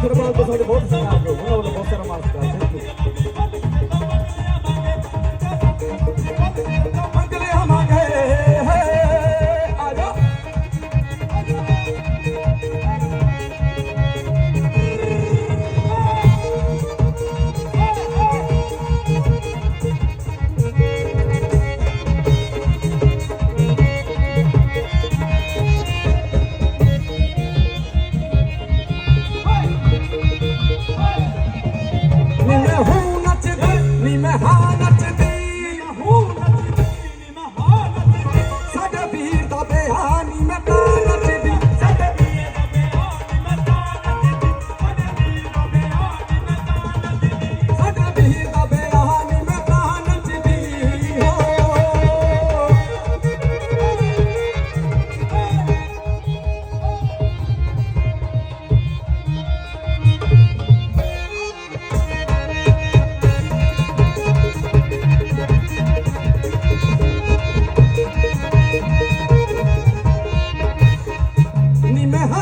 What about the agáchate.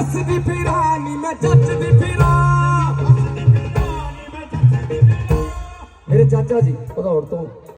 ਜੱਸ ਦੀ ਫਿਰਾ ਨਹੀਂ ਮੈਂ ਜੱਜ ਦੀ ਫਿਰਾ ਮੇਰੇ ਚਾਚਾ ਜੀ ਭਦੌੜ ਤੋਂ